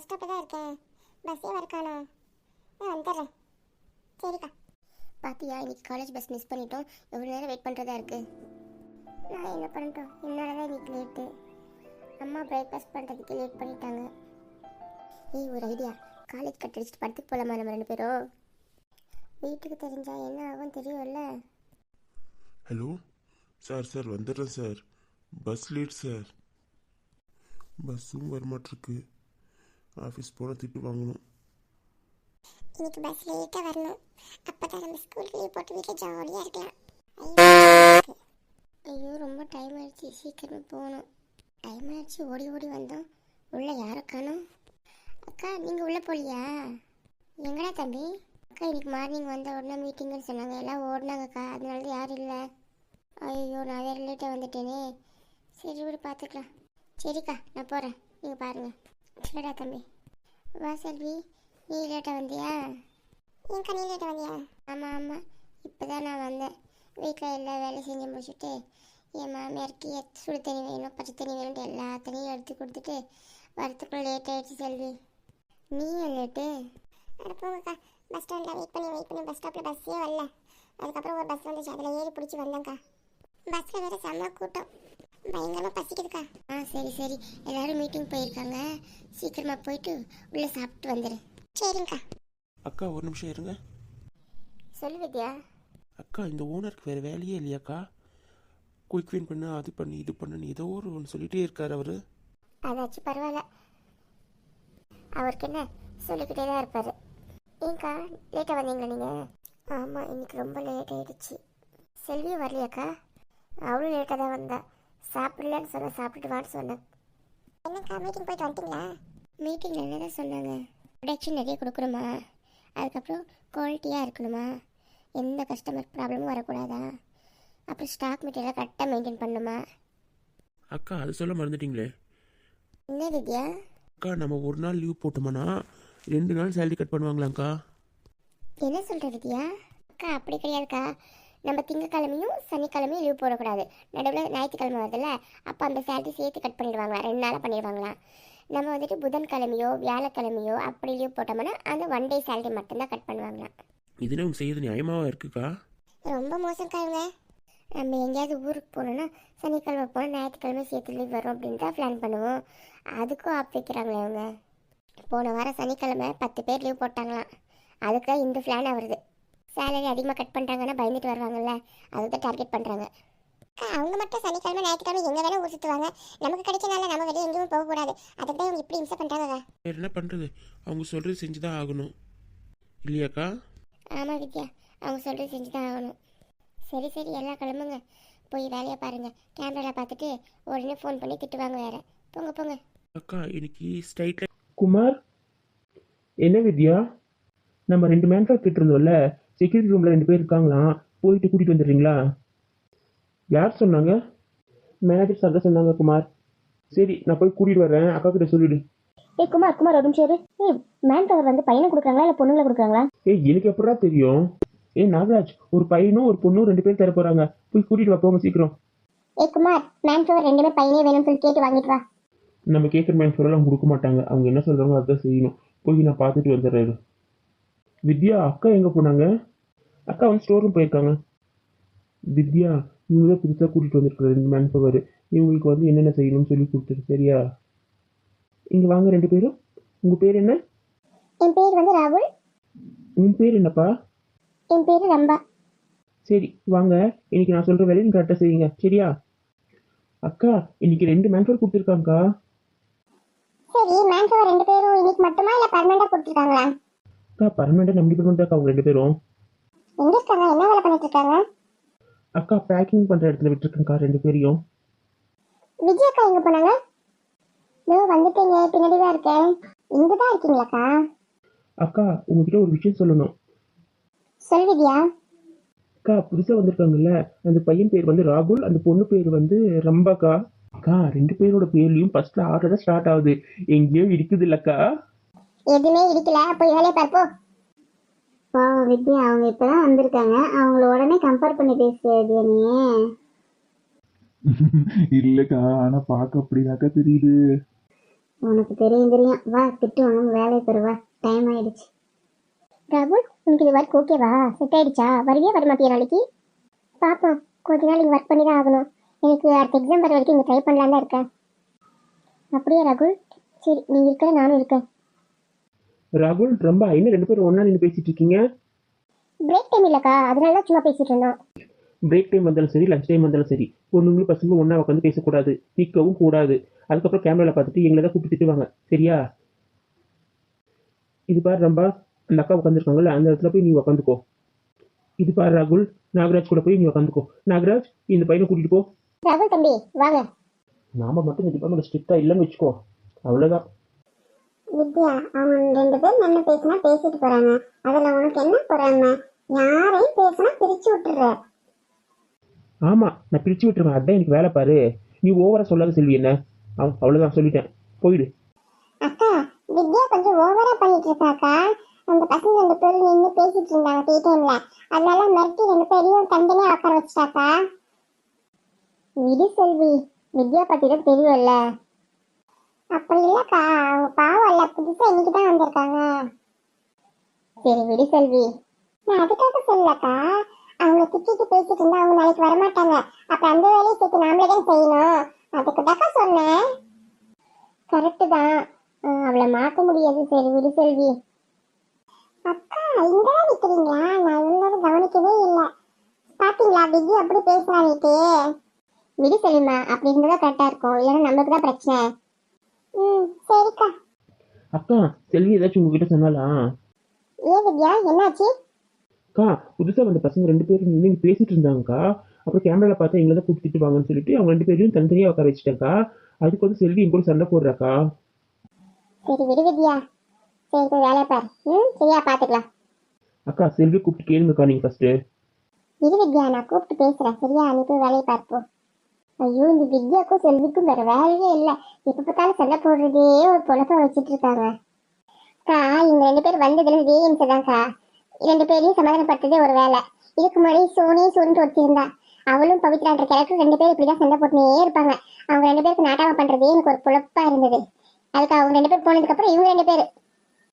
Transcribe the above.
Bus ஸ்டாப்பில் தான் இருக்கேன் பஸ்ஸே வரக்கானோ நான் வந்துடுறேன். சரிக்கா. பாத்தியா இன்னைக்கு காலேஜ் பஸ் மிஸ் பண்ணிட்டோம். எவ்வளோ நேரம் வெயிட் பண்ணுறதா இருக்கு. நான் என்ன பண்ணிட்டோம் என்னால் தான் இன்னைக்கு லேட்டு அம்மா பிரேக்ஃபாஸ்ட் பண்ணுறதுக்கு லேட் பண்ணிட்டாங்க. ஏய் ஒரு ஐடியா காலேஜ் கட் அடிச்சுட்டு படத்துக்கு போகலாமா நம்ம ரெண்டு பேரும் வீட்டுக்கு தெரிஞ்சா என்ன ஆகும் தெரியும்ல. ஹலோ சார் சார் வந்துடுறேன் சார் பஸ் லேட் சார் பஸ்ஸும் வரமாட்டிருக்கு. ஆஃபீஸ் போனால் திட்டு வாங்கணும். இன்னைக்கு பஸ் லேட்டாக வரணும். அப்போ தான் நம்ம ஸ்கூலுக்கு லீவ் போட்டு வீட்டில் ஜாலியாக இருக்கலாம். ஐயோ, ரொம்ப டைம் ஆயிடுச்சு. சீக்கிரமே போகணும். டைம் ஆயிடுச்சு. ஓடி ஓடி வந்தோம். உள்ள யாரை அக்கா நீங்கள் உள்ளே போகலையா எங்கடா தம்பி? அக்கா இன்னைக்கு மார்னிங் வந்த உடனே மீட்டிங்னு சொன்னாங்க. எல்லாம் ஓடினாங்கக்கா அதனால தான் யாரும் இல்லை. ஐயோ நான் வேறு லேட்டாக வந்துட்டேனே. சரி விட பார்த்துக்கலாம் சரிக்கா நான் போகிறேன் நீங்கள் பாருங்கள் சரிடா தம்பி? வா செல்வி நீ லேட்டாக வந்தியா? ஏன்க்கா நீ லேட்டாக வந்தியா? ஆமாம் ஆமாம் இப்போ தான் நான் வந்தேன். வீட்டில் எல்லா வேலையும் செஞ்சு முடிச்சுட்டு என் மாமியாருக்கு சுடு தண்ணி வேணும் பச்சை தண்ணி வேணும்ட்டு எல்லா தண்ணியும் எடுத்து கொடுத்துட்டு வரத்துக்குள்ள லேட் ஆகிடுச்சு செல்வி. நீ லேட்டு அட போங்கக்கா. பஸ் ஸ்டாண்டில் வெயிட் பண்ணி வெயிட் பண்ணி பஸ் ஸ்டாப்பில் பஸ்ஸே வரல. அதுக்கப்புறம் ஒரு பஸ் வந்துச்சு. அதில் ஏறி பிடிச்சி வந்தேங்க்கா பஸ்ஸில் வேறு செம்ம கூட்டம். பயங்கரமாக பசிக்குதுக்கா. ஆ சரி சரி. எல்லாரும் மீட்டிங் போயிருக்காங்க. சீக்கிரமாக போயிட்டு உள்ளே சாப்பிட்டு வந்துடு சரிங்கக்கா அக்கா ஒரு நிமிஷம் இருங்க. சொல்லு வித்யா. அக்கா இந்த ஓனருக்கு வேறு வேலையே இல்லையாக்கா? குயிக் வின் பண்ணு அது பண்ணு இது பண்ணுன்னு ஏதோ ஒரு ஒன்று சொல்லிகிட்டே இருக்கார் அவர். அதாச்சும் பரவாயில்ல. அவருக்கு என்ன? சொல்லிக்கிட்டே தான் இருப்பார். ஏங்க்கா லேட்டாக வந்தீங்களா நீங்கள் ஆமாம் இன்னைக்கு ரொம்ப லேட் ஆயிடுச்சு. செல்வியும் வரலையாக்கா? அவளும் லேட்டாக தான் வந்தா. சாப்பிடலன்னு சொன்ன சாப்பிட்டுட்டு வான்னு சொன்னேன். என்னக்கா மீட்டிங் போயிட்டு வந்துட்டீங்களா? மீட்டிங்கில் என்ன தான் சொன்னாங்க? ப்ரொடக்ஷன் நிறைய கொடுக்கணுமா? அதுக்கப்புறம் குவாலிட்டியாக இருக்கணுமா? எந்த கஸ்டமர் ப்ராப்ளமும் வரக்கூடாதா? அப்புறம் ஸ்டாக் மெட்டீரியல் கரெக்டாக மெயின்டைன் பண்ணணுமா அக்கா அது சொல்ல மறந்துட்டீங்களே. என்ன வித்யா? அக்கா நம்ம ஒரு நாள் லீவ் போட்டோம்னா ரெண்டு நாள் சேலரி கட் பண்ணுவாங்களாங்க்கா என்ன சொல்ற வித்யா? அக்கா அப்படி கிடையாதுக்கா. நம்ம திங்கக்கிழமையும் சனிக்கிழமையும் லீவ் போடக்கூடாது. நடுவில் ஞாயிற்றுக்கிழமை வருதுல்ல அப்போ அந்த சேலரி சேர்த்து கட் பண்ணிடுவாங்களா? ரெண்டு நாளாக பண்ணிடுவாங்களா? நம்ம வந்துட்டு புதன்கிழமையோ வியாழக்கிழமையோ அப்படி லீவ் போட்டோம்னா அந்த ஒன் டே சேலரி மட்டும்தான் கட் பண்ணுவாங்களாம் இதுன்னு அவங்க செய்யறது நியாயமாவா இருக்குக்கா? ரொம்ப மோசம் இவங்க நம்ம எங்கேயாவது ஊருக்கு போகணுன்னா சனிக்கிழமை போனால் ஞாயிற்றுக்கிழமை சேர்த்து லீவ் வரும் அப்படின்னு தான் பிளான் பண்ணுவோம். அதுக்கும் ஆப் வைக்கிறாங்களே அவங்க போன வாரம் சனிக்கிழமை பத்து பேர் லீவ் போட்டாங்களாம். அதுக்கு இந்த பிளான் வருது. சேலரி அதிகமாக கட் பண்ணுறாங்கன்னா பயந்துட்டு வருவாங்கல்ல? அதுதான் டார்கெட் பண்ணுறாங்க அவங்க மட்டும் சனிக்கிழமை ஞாயிற்றுக்கிழமை எங்கே வேணால் ஊர் சுற்றுவாங்க நமக்கு கிடைச்சனால நம்ம வெளியே எங்கேயும் போகக்கூடாது அதுக்கு தான் இவங்க இப்படி இம்சை பண்ணுறாங்க என்ன பண்ணுறது அவங்க சொல்கிறது செஞ்சு தான் ஆகணும். இல்லையாக்கா? ஆமாம் வித்யா. அவங்க சொல்கிறது செஞ்சு தான் ஆகணும். சரி சரி எல்லாம் கிளம்புங்க. போய் வேலையை பாருங்கள் கேமராவில் பார்த்துட்டு உடனே ஃபோன் பண்ணி திட்டுவாங்க வேற. போங்க போங்க. அக்கா இன்னைக்கு ஸ்ட்ரைட்டில் குமார் என்ன வித்யா? நம்ம ரெண்டு மேன்ஃபேக் கிட்ட இருந்தோம்ல செக்யூரிட்டி ரூமில் ரெண்டு பேர் இருக்காங்களாம் போயிட்டு கூட்டிகிட்டு வந்துடுறீங்களா? யார் சொன்னாங்க? மேனேஜர் சார் தான் சொன்னாங்க குமார். சரி நான் போய் கூட்டிகிட்டு வரேன் அக்கா கிட்ட சொல்லிடு. ஏய் குமார் குமார் ஒரு நிமிஷம் இரு. ஏய் மேன் பவர் வந்து பையனை கொடுக்குறாங்களா இல்லை பொண்ணுங்களை கொடுக்குறாங்களா? ஏய் எனக்கு எப்படா தெரியும்? ஏ நாகராஜ் ஒரு பையனும் ஒரு பொண்ணும் ரெண்டு பேரும் தர போகிறாங்க போய் கூட்டிகிட்டு வா போங்க சீக்கிரம். ஏய் குமார் மேன் பவர் ரெண்டுமே பையனே வேணும்னு சொல்லி கேட்டு வாங்கிட்டு வா. நம்ம கேட்குற மேன் சொல்லலாம் கொடுக்க மாட்டாங்க. அவங்க என்ன சொல்கிறாங்களோ அதான் செய்யணும். போய் நான் பார்த்துட்டு வந்துடுறேன் வித்யா அக்கா எங்கே போனாங்க? அக்கா வந்து ஸ்டோர் ரூம் போயிருக்காங்க. வித்யா இவங்க தான் புதுசாக கூட்டிகிட்டு வந்திருக்கிற ரெண்டு மேன் பவர் இவங்களுக்கு வந்து என்னென்ன செய்யணும்னு சொல்லி கொடுத்துரு சரியா? இங்கே வாங்க ரெண்டு பேரும். உங்கள் பேர் என்ன? என் பேர் வந்து ராகுல். உன் பேர் என்னப்பா? என் பேர் ரம்பா. சரி வாங்க. இன்னைக்கு நான் சொல்கிற வேலையை கரெக்டாக செய்யுங்க சரியா? அக்கா இன்னைக்கு ரெண்டு மேன் பவர் கொடுத்துருக்காங்கக்கா. சரி மேன் பவர் ரெண்டு பேரும் இன்னைக்கு மட்டுமா இல்லை பர்மனெண்டாக கொடுத்துருக்காங்களா? அக்கா பர்மனெண்ட்டாக நம்ம டிபார்ட்மெண்ட் அக்கா அவங்க ரெண்டு பேரும்? எங்கே இருக்காங்க என்ன வேலை பண்ணிட்டு இருக்காங்க அக்கா பேக்கிங் பண்ணுற இடத்துல விட்டுருக்கேன்க்கா ரெண்டு பேரையும். விஜய் அக்கா எங்கே போனாங்க? இதோ வந்துட்டீங்க பின்னாடி தான் இருக்கேன். இங்கே தான் இருக்கீங்களாக்கா அக்கா? உங்ககிட்ட ஒரு விஷயம் சொல்லணும். சொல் வித்யா. அக்கா புதுசாக வந்திருக்காங்கல்ல அந்த பையன் பேர் வந்து ராகுல் அந்த பொண்ணு பேர் வந்து ரம்பாக்கா அக்கா. ரெண்டு பேரோட பேர்லையும் ஃபர்ஸ்ட்ல ஆர்டர் தான் ஸ்டார்ட் ஆகுது. எங்கேயோ இருக்குது இல்லக்கா எதுவுமே இடிக்கல போய் வேலையை பார்ப்போம் பாவம் வித்யா அவங்க இப்பதான் வந்திருக்காங்க. அவங்கள உடனே கம்பேர் பண்ணி பேசுறது நீ? இல்லக்கா ஆனா பார்க்க அப்படிதாக்கா தெரியுது. உனக்கு தெரியும் தெரியும். வா திட்டு வாங்க வேலையை பெறுவா டைம் ஆயிடுச்சு. ராகுல் உனக்கு இது ஒர்க் ஓகேவா செட் ஆயிடுச்சா? வருவியா வர மாட்டியா நாளைக்கு? பாப்போம். கொஞ்ச நாள் இங்கே ஒர்க் பண்ணி தான் ஆகணும். எனக்கு அடுத்த எக்ஸாம் வர வரைக்கும் இங்கே ட்ரை பண்ணலாம் தான் இருக்கேன். அப்படியா ராகுல்? சரி நீ இருக்கிற நானும் இருக்கேன். ராகுல் ரொம்ப என்ன ரெண்டு பேரும் ஒன்றா நின்று பேசிட்டு இருக்கீங்க பிரேக் டைம் இல்லைக்கா. அதனால தான் சும்மா பேசிட்டு இருந்தோம். பிரேக் டைம் வந்தாலும் சரி லஞ்ச் டைம் வந்தாலும் சரி. பொண்ணுங்களும் பசங்களும் ஒன்றா உட்காந்து பேசக்கூடாது. நிற்கவும் கூடாது. அதுக்கப்புறம் கேமராவில் பார்த்துட்டு எங்களை தான் கூப்பிட்டு திட்டுவாங்க. சரியா? இது பாரு ரம்பா அந்த அக்கா உட்காந்துருக்காங்கல்ல அந்த இடத்துல போய் நீ உட்காந்துக்கோ இது பாரு ராகுல் நாகராஜ் கூட போய் நீ உட்காந்துக்கோ நாகராஜ் இந்த பையனை கூட்டிட்டு போ. ராகுல் தம்பி வாங்க. நாம மட்டும் இந்த டிபார்ட்மெண்ட் ஸ்ட்ரிக்டாக இல்லைன்னு வச்சுக்கோ. அவ்வளோதான் வித்யா அவங்க ரெண்டு பேரும் என்ன பேசினா பேசிட்டு போறாங்க. அதுல உனக்கு என்ன போறாங்க யாரையும் பேசினா பிரிச்சு விட்டுற. ஆமாம் நான் பிரித்து விட்டுருவேன். அதான் எனக்கு வேலை பாரு. நீ ஓவரா சொல்லாத செல்வி என்ன? அவ் அவ்வளோதான் சொல்லிட்டேன். போயிடு. அக்கா வித்யா கொஞ்சம் ஓவரா பண்ணிட்டு இருக்காக்கா அந்த பசங்க ரெண்டு பேரும் நின்று பேசிட்டு இருந்தாங்க டீ டைம்ல அதனால மிரட்டி ரெண்டு பேரையும் தனித்தனியா உட்கார வச்சுட்டாக்கா? விடு செல்வி. வித்யா பத்தி தான் தெரியும்ல. அப்படி இல்லக்கா அவங்க பாவம் இல்ல. புதுசா இன்னைக்கு தான் வந்திருக்காங்க. சரி விடு செல்வி. நான் அதுக்காக சொல்லக்கா அவங்க திட்டிட்டு பேசிட்டு இருந்தா அவங்க நாளைக்கு வரமாட்டாங்க. அப்ப அந்த வேலையை சேர்த்து நாமளே தான் செய்யணும். அதுக்கு தாக்கா சொன்னேன். கரெக்டு தான். அவளை மாற்ற முடியாது. சரி விடு செல்வி. அக்கா இங்க நிக்கிறீங்க நான் இவ்வளவு கவனிக்கவே இல்லை. பாத்தீங்களா விஜி அப்படி பேசுறானிட்டு விடு செல்விமா அப்படி இருந்தா கரெக்டா இருக்கும். இல்லைன்னா நமக்கு தான் பிரச்சனை. ம் சரிக்கா. அக்கா செல்வி ஏதாச்சும் உங்ககிட்ட சொன்னாலா ஏன் வித்யா என்னாச்சு? அக்கா புதுசாக வந்த பசங்க ரெண்டு பேரும் நின்று பேசிட்டு இருந்தாங்கக்கா. அப்புறம் கேமராவில் பார்த்தா எங்களை தான் கூப்பிட்டு வாங்கன்னு சொல்லிட்டு அவங்க ரெண்டு பேரையும் தனித்தனியாக உட்கார வச்சுட்டேன்க்கா. அதுக்கு வந்து செல்வி கூட சண்டை போடுறாக்கா. சரி விடு வித்யா சரி போய் வேலையை பாரு. ம் சரியா பாத்துக்கலாம் அக்கா செல்வி கூப்பிட்டு கேளுங்கக்கா நீங்கள் ஃபஸ்ட்டு இரு வித்யா நான் கூப்பிட்டு பேசுறேன். சரியா நீ போய் வேலையை பார்ப்போம் ஐயோ இந்த வித்யாக்கும் செல்விக்கும் வேற வேலையே இல்லை. இப்போ பார்த்தாலும் சண்டை போடுறதே ஒரு பொழப்ப வச்சுட்டு இருக்காங்க. அக்கா இவங்க ரெண்டு பேர் வந்ததுல வேம்ஸ் தான்க்கா ரெண்டு பேரையும் சமாதானப்படுத்ததே ஒரு வேலை. இதுக்கு முன்னாடி சோனி சோனிட்டு ஒருத்தி இருந்தா அவளும் பவித்ரான்ற கேரக்டர் ரெண்டு பேரும் இப்படிதான் சண்டை போட்டுனே இருப்பாங்க. அவங்க ரெண்டு பேருக்கு நாட்டாம பண்றதே எனக்கு ஒரு பொழப்பா இருந்தது. அதுக்கு அவங்க ரெண்டு பேர் போனதுக்கு அப்புறம் இவங்க ரெண்டு பேர்